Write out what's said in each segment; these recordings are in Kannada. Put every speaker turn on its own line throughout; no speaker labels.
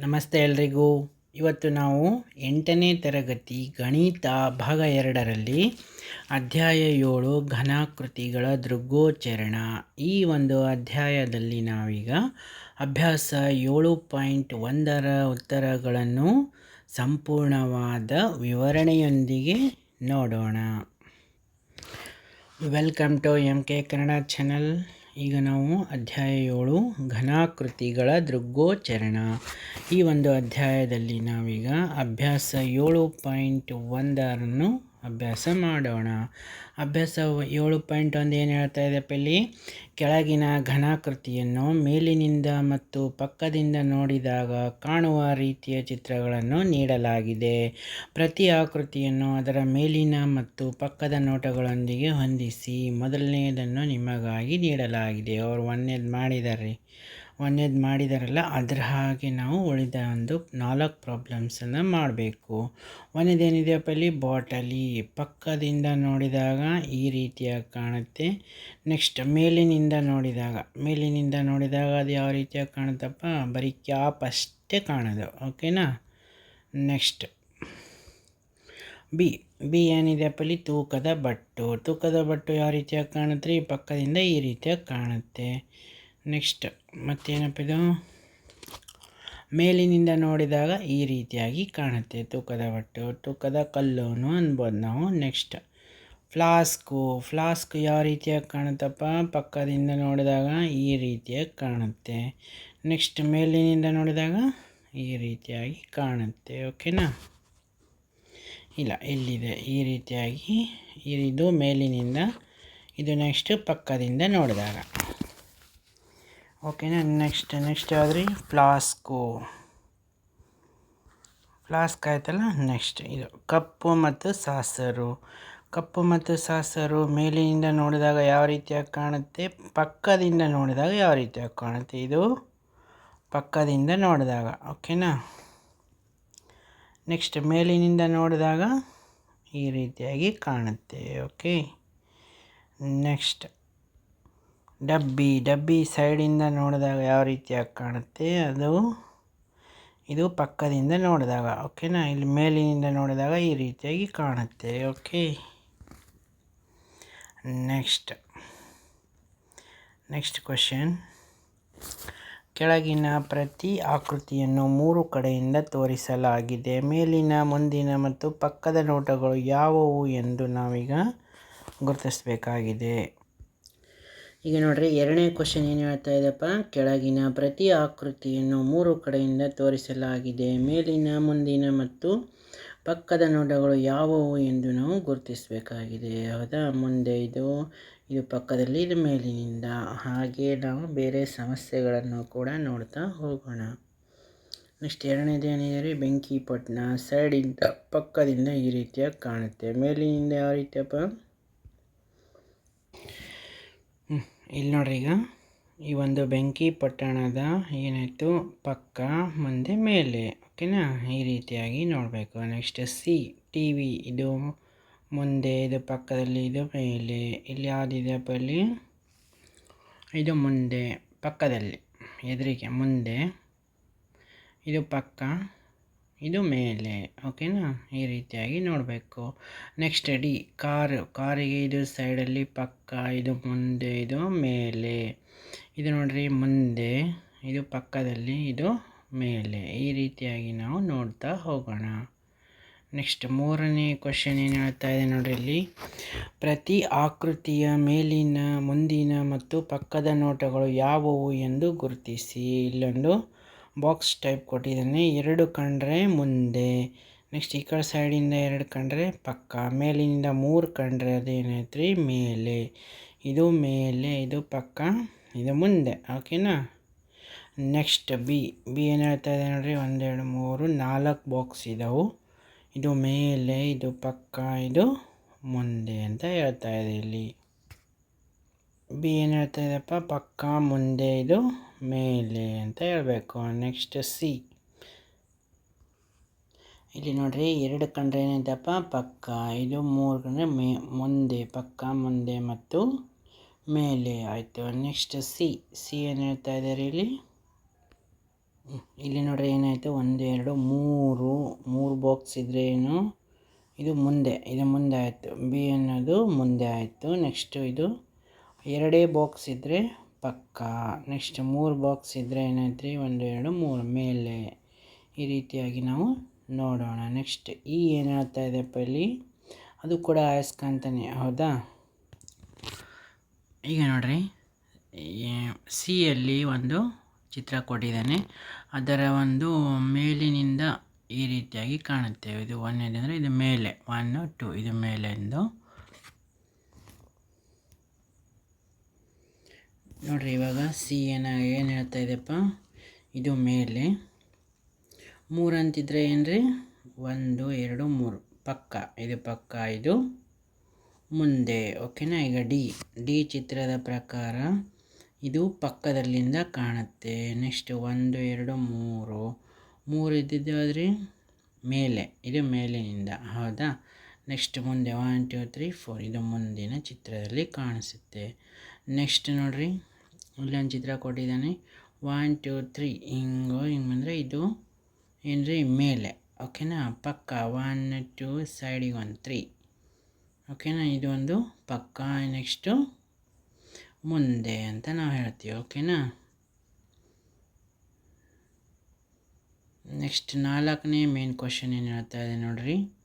ನಮಸ್ತೆ ಎಲ್ರಿಗೂ. ಇವತ್ತು ನಾವು ಎಂಟನೇ ತರಗತಿ ಗಣಿತ ಭಾಗ ಎರಡರಲ್ಲಿ ಅಧ್ಯಾಯ ಏಳು ಘನಾಕೃತಿಗಳ ದೃಗ್ಗೋಚರಣ. ಈ ಒಂದು ಅಧ್ಯಾಯದಲ್ಲಿ ನಾವೀಗ ಅಭ್ಯಾಸ ಏಳು ಪಾಯಿಂಟ್ ಒಂದರ ಉತ್ತರಗಳನ್ನು ಸಂಪೂರ್ಣವಾದ ವಿವರಣೆಯೊಂದಿಗೆ ನೋಡೋಣ. Welcome to M K Kannada channel. ಈಗ ನಾವು ಅಧ್ಯಾಯ ಏಳು ಘನಾಕೃತಿಗಳ ದೃಗ್ಗೋಚರಣ. ಈ ಒಂದು ಅಧ್ಯಾಯದಲ್ಲಿ ನಾವೀಗ ಅಭ್ಯಾಸ ಏಳು ಪಾಯಿಂಟ್ ಒಂದರನ್ನು ಅಭ್ಯಾಸ ಮಾಡೋಣ. ಅಭ್ಯಾಸ ಏಳು ಪಾಯಿಂಟ್ ಒಂದು ಏನು ಹೇಳ್ತಾ ಇದೆ ಇಲ್ಲಿ ಕೆಳಗಿನ ಘನಾಕೃತಿಯನ್ನು ಮೇಲಿನಿಂದ ಮತ್ತು ಪಕ್ಕದಿಂದ ನೋಡಿದಾಗ ಕಾಣುವ ರೀತಿಯ ಚಿತ್ರಗಳನ್ನು ನೀಡಲಾಗಿದೆ. ಪ್ರತಿ ಆಕೃತಿಯನ್ನು ಅದರ ಮೇಲಿನ ಮತ್ತು ಪಕ್ಕದ ನೋಟಗಳೊಂದಿಗೆ ಹೊಂದಿಸಿ ಮೊದಲನೆಯದನ್ನು ನಿಮಗಾಗಿ ನೀಡಲಾಗಿದೆ. ಅವರು ಒಂದೇದು ಮಾಡಿದ್ದಾರೆ. ಒಂದೇದು ಮಾಡಿದಾರಲ್ಲ, ಅದರ ಹಾಗೆ ನಾವು ಉಳಿದ ಒಂದು ನಾಲ್ಕು ಪ್ರಾಬ್ಲಮ್ಸನ್ನು ಮಾಡಬೇಕು. ಒಂದೇನಿದೆಯಪ್ಪ ಇಲ್ಲಿ ಬಾಟಲಿ ಪಕ್ಕದಿಂದ ನೋಡಿದಾಗ ಈ ರೀತಿಯಾಗಿ ಕಾಣುತ್ತೆ. ನೆಕ್ಸ್ಟ್ ಮೇಲಿನಿಂದ ನೋಡಿದಾಗ ಮೇಲಿನಿಂದ ನೋಡಿದಾಗ ಅದು ಯಾವ ರೀತಿಯಾಗಿ ಕಾಣುತ್ತಪ್ಪ? ಬರೀ ಕ್ಯಾಪ್ ಅಷ್ಟೇ ಕಾಣೋದು ಓಕೆನಾ ನೆಕ್ಸ್ಟ್ ಬಿ ಬಿ ಏನಿದೆಯಪ್ಪ ಇಲ್ಲಿ ತೂಕದ ಬಟ್ಟು. ತೂಕದ ಬಟ್ಟು ಯಾವ ರೀತಿಯಾಗಿ ಕಾಣುತ್ತೆ ಪಕ್ಕದಿಂದ ಈ ರೀತಿಯಾಗಿ ಕಾಣುತ್ತೆ. ನೆಕ್ಸ್ಟ್ ಮತ್ತೇನಪ್ಪ ಇದು ಮೇಲಿನಿಂದ ನೋಡಿದಾಗ ಈ ರೀತಿಯಾಗಿ ಕಾಣುತ್ತೆ. ತೂಕದ ಬಟ್ಟು ತೂಕದ ಕಲ್ಲುನು ಅನ್ಬೋದು ನಾವು. ನೆಕ್ಸ್ಟ್ ಫ್ಲಾಸ್ಕು ಫ್ಲಾಸ್ಕ್ ಯಾವ ರೀತಿಯಾಗಿ ಕಾಣುತ್ತಪ್ಪ? ಪಕ್ಕದಿಂದ ನೋಡಿದಾಗ ಈ ರೀತಿಯಾಗಿ ಕಾಣುತ್ತೆ. ನೆಕ್ಸ್ಟ್ ಮೇಲಿನಿಂದ ನೋಡಿದಾಗ ಈ ರೀತಿಯಾಗಿ ಕಾಣುತ್ತೆ. ಓಕೆನಾ ಇಲ್ಲ ಇಲ್ಲಿದೆ ಈ ರೀತಿಯಾಗಿ ಇದು ಮೇಲಿನಿಂದ, ಇದು ನೆಕ್ಸ್ಟ್ ಪಕ್ಕದಿಂದ ನೋಡಿದಾಗ. ಓಕೆನಾ ನೆಕ್ಸ್ಟ್ ನೆಕ್ಸ್ಟ್ ಯಾವುದ್ರಿ ಫ್ಲಾಸ್ಕು. ಫ್ಲಾಸ್ಕ್ ಆಯ್ತಲ್ಲ ನೆಕ್ಸ್ಟ್ ಇದು ಕಪ್ಪು ಮತ್ತು ಸಾಸರು. ಕಪ್ಪು ಮತ್ತು ಸಾಸರು ಮೇಲಿನಿಂದ ನೋಡಿದಾಗ ಯಾವ ರೀತಿಯಾಗಿ ಕಾಣುತ್ತೆ? ಪಕ್ಕದಿಂದ ನೋಡಿದಾಗ ಯಾವ ರೀತಿಯಾಗಿ ಕಾಣುತ್ತೆ ಇದು? ಪಕ್ಕದಿಂದ ನೋಡಿದಾಗ ಓಕೆನಾ ನೆಕ್ಸ್ಟ್ ಮೇಲಿನಿಂದ ನೋಡಿದಾಗ ಈ ರೀತಿಯಾಗಿ ಕಾಣುತ್ತೆ ಓಕೆ ನೆಕ್ಸ್ಟ್ ಡಬ್ಬಿ ಡಬ್ಬಿ ಸೈಡಿಂದ ನೋಡಿದಾಗ ಯಾವ ರೀತಿಯಾಗಿ ಕಾಣುತ್ತೆ? ಅದು ಇದು ಪಕ್ಕದಿಂದ ನೋಡಿದಾಗ, ಓಕೆನಾ? ಇಲ್ಲಿ ಮೇಲಿನಿಂದ ನೋಡಿದಾಗ ಈ ರೀತಿಯಾಗಿ ಕಾಣುತ್ತೆ, ಓಕೆ? Next next question. ಕೆಳಗಿನ ಪ್ರತಿ ಆಕೃತಿಯನ್ನು ಮೂರು ಕಡೆಯಿಂದ ತೋರಿಸಲಾಗಿದೆ. ಮೇಲಿನ, ಮುಂದಿನ ಮತ್ತು ಪಕ್ಕದ ನೋಟಗಳು ಯಾವುವು ಎಂದು ನಾವೀಗ ಗುರುತಿಸಬೇಕಾಗಿದೆ. ಈಗ ನೋಡ್ರಿ ಎರಡನೇ ಕ್ವಶನ್ ಏನು ಹೇಳ್ತಾ ಇದೆಯಪ್ಪ ಕೆಳಗಿನ ಪ್ರತಿ ಆಕೃತಿಯನ್ನು ಮೂರು ಕಡೆಯಿಂದ ತೋರಿಸಲಾಗಿದೆ. ಮೇಲಿನ, ಮುಂದಿನ ಮತ್ತು ಪಕ್ಕದ ನೋಟಗಳು ಯಾವುವು ಎಂದು ನಾವು ಗುರುತಿಸಬೇಕಾಗಿದೆ. ಹೌದಾ? ಮುಂದೆ ಇದು ಇದು ಪಕ್ಕದಲ್ಲಿ, ಇದು ಮೇಲಿನಿಂದ. ಹಾಗೆ ನಾವು ಬೇರೆ ಸಮಸ್ಯೆಗಳನ್ನು ಕೂಡ ನೋಡ್ತಾ ಹೋಗೋಣ. ನೆಕ್ಸ್ಟ್ ಎರಡನೇದು ಏನಿದೆ ಬೆಂಕಿ ಪಟ್ಟಣ ಸೈಡಿಂದ, ಪಕ್ಕದಿಂದ ಈ ರೀತಿಯಾಗಿ ಕಾಣುತ್ತೆ. ಮೇಲಿನಿಂದ ಯಾವ ರೀತಿಯಪ್ಪ? ಇಲ್ಲಿ ನೋಡ್ರಿ ಈಗ. ಈ ಒಂದು ಬೆಂಕಿ ಪಟ್ಟಣದ ಏನಾಯಿತು? ಪಕ್ಕ ಮುಂದೆ ಮೇಲೆ. ಓಕೆನಾ? ಈ ರೀತಿಯಾಗಿ ನೋಡಬೇಕು. Next C, T V. ಇದು ಮುಂದೆ, ಇದು ಪಕ್ಕದಲ್ಲಿ, ಇದು ಮೇಲೆ. ಇಲ್ಲಿ ಯಾವುದಿದೆ ಇಲ್ಲಿ ಇದು ಮುಂದೆ, ಪಕ್ಕದಲ್ಲಿ. ಎದುರಿಗೆ, ಮುಂದೆ. ಇದು ಪಕ್ಕ. ಇದು ಮೇಲೆ ಓಕೆನಾ ಈ ರೀತಿಯಾಗಿ ನೋಡಬೇಕು. ನೆಕ್ಸ್ಟ್ ಡಿ ಕಾರು, ಕಾರಿಗೆ ಇದು ಸೈಡಲ್ಲಿ ಪಕ್ಕ, ಇದು ಮುಂದೆ, ಇದು ಮೇಲೆ. ಇದು ನೋಡ್ರಿ, ಮುಂದೆ, ಇದು ಪಕ್ಕದಲ್ಲಿ, ಇದು ಮೇಲೆ. ಈ ರೀತಿಯಾಗಿ ನಾವು ನೋಡ್ತಾ ಹೋಗೋಣ. ನೆಕ್ಸ್ಟ್ ಮೂರನೇ ಕ್ವಶನ್ ಏನು ಹೇಳ್ತಾ ಇದೆ ನೋಡಿರಿ ಇಲ್ಲಿ. ಪ್ರತಿ ಆಕೃತಿಯ ಮೇಲಿನ, ಮುಂದಿನ ಮತ್ತು ಪಕ್ಕದ ನೋಟಗಳು ಯಾವುವು ಎಂದು ಗುರುತಿಸಿ. ಇಲ್ಲೊಂದು ಬಾಕ್ಸ್ ಟೈಪ್ ಕೊಟ್ಟಿದ್ದೀನಿ. ಎರಡು ಕಂಡ್ರೆ ಮುಂದೆ. ನೆಕ್ಸ್ಟ್ ಈ ಕಡೆ ಸೈಡಿಂದ ಎರಡು ಕಂಡ್ರೆ ಪಕ್ಕ. ಮೇಲಿನಿಂದ ಮೂರು ಕಂಡ್ರೆ ಅದೇನೈತ್ರಿ? ಮೇಲೆ. ಇದು ಮೇಲೆ, ಇದು ಪಕ್ಕ, ಇದು ಮುಂದೆ. ಓಕೆನಾ ನೆಕ್ಸ್ಟ್ ಬಿ ಬಿ ಏನು ಹೇಳ್ತಾ ಇದೆ ನೋಡ್ರಿ? ಒಂದೆರಡು ಮೂರು, ನಾಲ್ಕು ಬಾಕ್ಸ್ ಇದಾವೆ. ಇದು ಮೇಲೆ, ಇದು ಪಕ್ಕ, ಇದು ಮುಂದೆ ಅಂತ ಹೇಳ್ತಾ ಇದೆ ಇಲ್ಲಿ. ಬಿ ಏನು ಹೇಳ್ತಾ ಇದೆಯಪ್ಪ ಪಕ್ಕ, ಮುಂದೆ ಇದು, ಮೇಲೆ ಅಂತ ಹೇಳಬೇಕು. ನೆಕ್ಸ್ಟ್ ಸಿ ಇಲ್ಲಿ ನೋಡ್ರಿ, ಎರಡು ಕಂಡ್ರೆ ಏನಿದೆಪ್ಪ ಪಕ್ಕ, ಇದು ಮೂರು ಕಂಡ್ರೆ ಮೇ, ಮುಂದೆ, ಪಕ್ಕ, ಮುಂದೆ ಮತ್ತು ಮೇಲೆ ಆಯಿತು. ನೆಕ್ಸ್ಟ್ ಸಿ ಸಿ ಏನು ಹೇಳ್ತಾ ಇದ್ದಾರೆ ಇಲ್ಲಿ? ಇಲ್ಲಿ ನೋಡ್ರಿ ಏನಾಯಿತು? ಒಂದು, ಎರಡು, ಮೂರು. ಮೂರು ಬಾಕ್ಸ್ ಇದ್ರೆ ಏನು? ಇದು ಮುಂದೆ ಇದು ಮುಂದೆ ಆಯಿತು. ಬಿ ಅನ್ನೋದು ಮುಂದೆ ಆಯಿತು. ನೆಕ್ಸ್ಟು ಇದು ಎರಡೇ ಬಾಕ್ಸ್ ಇದ್ದರೆ ಪಕ್ಕ. ನೆಕ್ಸ್ಟ್ ಮೂರು ಬಾಕ್ಸ್ ಇದ್ದರೆ ಏನಾಯ್ತು ಒಂದು, ಎರಡು, ಮೂರು. ಮೇಲೆ ಈ ರೀತಿಯಾಗಿ ನಾವು ನೋಡೋಣ. ನೆಕ್ಸ್ಟ್ ಈ ಏನು ಹೇಳ್ತಾ ಇದೆಯಪ್ಪ ಇಲ್ಲಿ? ಅದು ಕೂಡ ಅಯಸ್ಕಾಂತನೇ ಹೌದಾ? ಈಗ ನೋಡ್ರಿ. ಸಿಯಲ್ಲಿ ಒಂದು ಚಿತ್ರ ಕೊಟ್ಟಿದ್ದಾನೆ. ಅದರ ಒಂದು ಮೇಲಿನಿಂದ ಈ ರೀತಿಯಾಗಿ ಕಾಣುತ್ತೆ ಇದು ಒಂದನೇದು ಅಂದರೆ ಇದು ಮೇಲೆ. One two. ಇದು ಮೇಲೆ ನೋಡ್ರಿ, ಇವಾಗ ಸಿ ಏನ, ಏನು ಹೇಳ್ತಾ ಇದೆಯಪ್ಪ ಇದು ಮೇಲೆ. ಮೂರು ಅಂತಿದ್ರೆ ಏನ್ರಿ? ಒಂದು, ಎರಡು, ಮೂರು. ಪಕ್ಕ. ಇದು ಪಕ್ಕ, ಇದು ಮುಂದೆ. ಓಕೆನಾ? ಈಗ ಡಿ ಡಿ ಚಿತ್ರದ ಪ್ರಕಾರ ಇದು ಪಕ್ಕದಲ್ಲಿಂದ ಕಾಣುತ್ತೆ. ನೆಕ್ಸ್ಟ್ ಒಂದು, ಎರಡು, ಮೂರು. ಮೂರು ಇದ್ದಿದ್ದಾದ್ರಿ ಮೇಲೆ. ಇದು ಮೇಲಿನಿಂದ. ಹೌದಾ? ನೆಕ್ಸ್ಟ್ ಮುಂದೆ. ಒನ್ ಟು ತ್ರೀ ಫೋರ್ ಇದು ಮುಂದಿನ ಚಿತ್ರದಲ್ಲಿ ಕಾಣಿಸುತ್ತೆ. ನೆಕ್ಸ್ಟ್ ನೋಡ್ರಿ. ಇಲ್ಲೊಂದು ಚಿತ್ರ ಕೊಟ್ಟಿದ್ದಾನೆ. ಒನ್ ಟು ತ್ರೀ ಹಿಂಗೋ, ಹಿಂಗೆ ಬಂದರೆ ಇದು ಏನ್ರಿ? ಮೇಲೆ. ಓಕೆನಾ ಪಕ್ಕ. ಒನ್ ಟು ಸೈಡಿಗೆ ಒನ್ ತ್ರೀ ಓಕೆನಾ ಇದು ಒಂದು ಪಕ್ಕ. ನೆಕ್ಸ್ಟು ಮುಂದೆ ಅಂತ ನಾವು ಹೇಳ್ತೀವಿ. ಓಕೆನಾ ನೆಕ್ಸ್ಟ್ ನಾಲ್ಕನೇ ಮೇನ್ ಕ್ವಶನ್ ಏನು ಹೇಳ್ತಾ ಇದೆ ನೋಡ್ರಿ.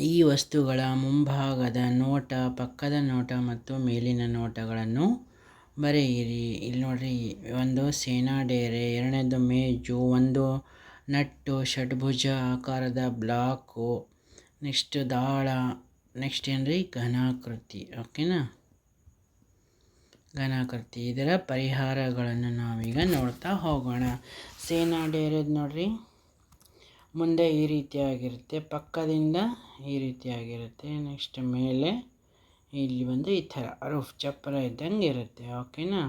ಈ ವಸ್ತುಗಳ ಮುಂಭಾಗದ ನೋಟ, ಪಕ್ಕದ ನೋಟ ಮತ್ತು ಮೇಲಿನ ನೋಟಗಳನ್ನು ಬರೆಯಿರಿ. ಇಲ್ಲಿ ನೋಡಿರಿ, ಒಂದು ಸೇನಾ ಡೇರೆ, ಎರಡನೇದು ಮೇಜು, ಒಂದು ನಟ್ಟು, ಷಡ್ಭುಜ ಆಕಾರದ ಬ್ಲಾಕು, ನೆಕ್ಸ್ಟ್ ದಾಳ, ನೆಕ್ಸ್ಟ್ ಏನ್ರಿ? ಘನಾಕೃತಿ, ಓಕೆನಾ? ಘನಾಕೃತಿ, ಇದರ ಪರಿಹಾರಗಳನ್ನು ನಾವೀಗ ನೋಡ್ತಾ ಹೋಗೋಣ. ಸೇನಾ ಡೇರೆದು ನೋಡ್ರಿ. ಮುಂದೆ ಈ ರೀತಿಯಾಗಿರುತ್ತೆ, ಪಕ್ಕದಿಂದ ಈ ರೀತಿಯಾಗಿರುತ್ತೆ ನೆಕ್ಸ್ಟ್ ಮೇಲೆ ಇಲ್ಲಿ ಬಂದು ಈ ಥರ, ರೂಫ್ ಚಪ್ಪರ ಇದ್ದಂಗೆ ಇರುತ್ತೆ ಓಕೆನಾ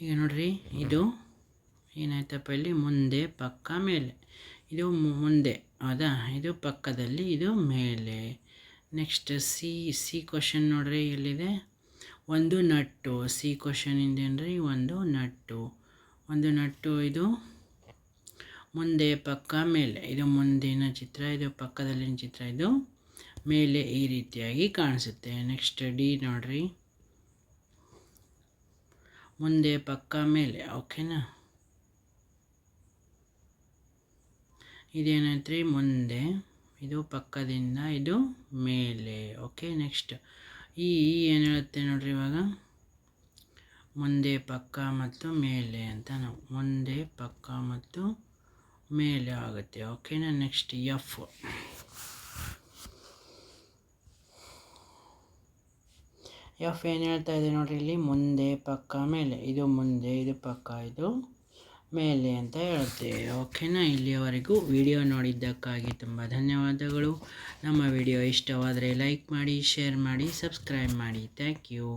ಈಗ ನೋಡಿರಿ, ಇದು ಏನಾಯ್ತಪ್ಪ ಇಲ್ಲಿ, ಮುಂದೆ ಪಕ್ಕ ಮೇಲೆ, ಇದು ಮುಂದೆ, ಹೌದಾ? ಇದು ಪಕ್ಕದಲ್ಲಿ, ಇದು ಮೇಲೆ. ನೆಕ್ಸ್ಟ್ ಸಿ ಸಿ ಕ್ವಶನ್ ನೋಡ್ರಿ, ಎಲ್ಲಿದೆ? ಒಂದು ನಟ್ಟು ಸಿ ಕ್ವಶನ್ ಇಂದೇನು ರೀ ಒಂದು ನಟ್ಟು. ಒಂದು ನಟ್ಟು ಇದು ಮುಂದೆ ಪಕ್ಕ ಮೇಲೆ. ಇದು ಮುಂದಿನ ಚಿತ್ರ, ಇದು ಪಕ್ಕದಲ್ಲಿನ ಚಿತ್ರ. ಇದು ಮೇಲೆ ಈ ರೀತಿಯಾಗಿ ಕಾಣಿಸುತ್ತೆ. ನೆಕ್ಸ್ಟ್ ಡಿ ನೋಡ್ರಿ. ಮುಂದೆ ಪಕ್ಕ ಮೇಲೆ. ಓಕೆನಾ ಇದೇನಾಯ್ತ್ರಿ ಮುಂದೆ. ಇದು ಪಕ್ಕದಿಂದ ಇದು ಮೇಲೆ. ಓಕೆ ನೆಕ್ಸ್ಟ್ ಈ ಏನು ಹೇಳುತ್ತೆ ನೋಡ್ರಿ ಇವಾಗ? ಮುಂದೆ ಪಕ್ಕ ಮತ್ತು ಮೇಲೆ ಅಂತ ನಾವು. ಮುಂದೆ ಪಕ್ಕ ಮತ್ತು ಮೇಲೆ ಆಗುತ್ತೆ. ಓಕೆನಾ ನೆಕ್ಸ್ಟ್ ಎಫ್ ಎಫ್ ಏನು ಹೇಳ್ತಾ ಇದೆ ನೋಡಿರಿ, ಇಲ್ಲಿ ಮುಂದೆ ಪಕ್ಕ ಮೇಲೆ, ಇದು ಮುಂದೆ, ಇದು ಪಕ್ಕ, ಇದು ಮೇಲೆ ಅಂತ ಹೇಳ್ತೇವೆ. ಓಕೆನಾ ಇಲ್ಲಿಯವರೆಗೂ ವಿಡಿಯೋ ನೋಡಿದ್ದಕ್ಕಾಗಿ ತುಂಬ ಧನ್ಯವಾದಗಳು. ನಮ್ಮ ವಿಡಿಯೋ ಇಷ್ಟವಾದರೆ ಲೈಕ್ ಮಾಡಿ ಶೇರ್ ಮಾಡಿ ಸಬ್ಸ್ಕ್ರೈಬ್ ಮಾಡಿ. Thank you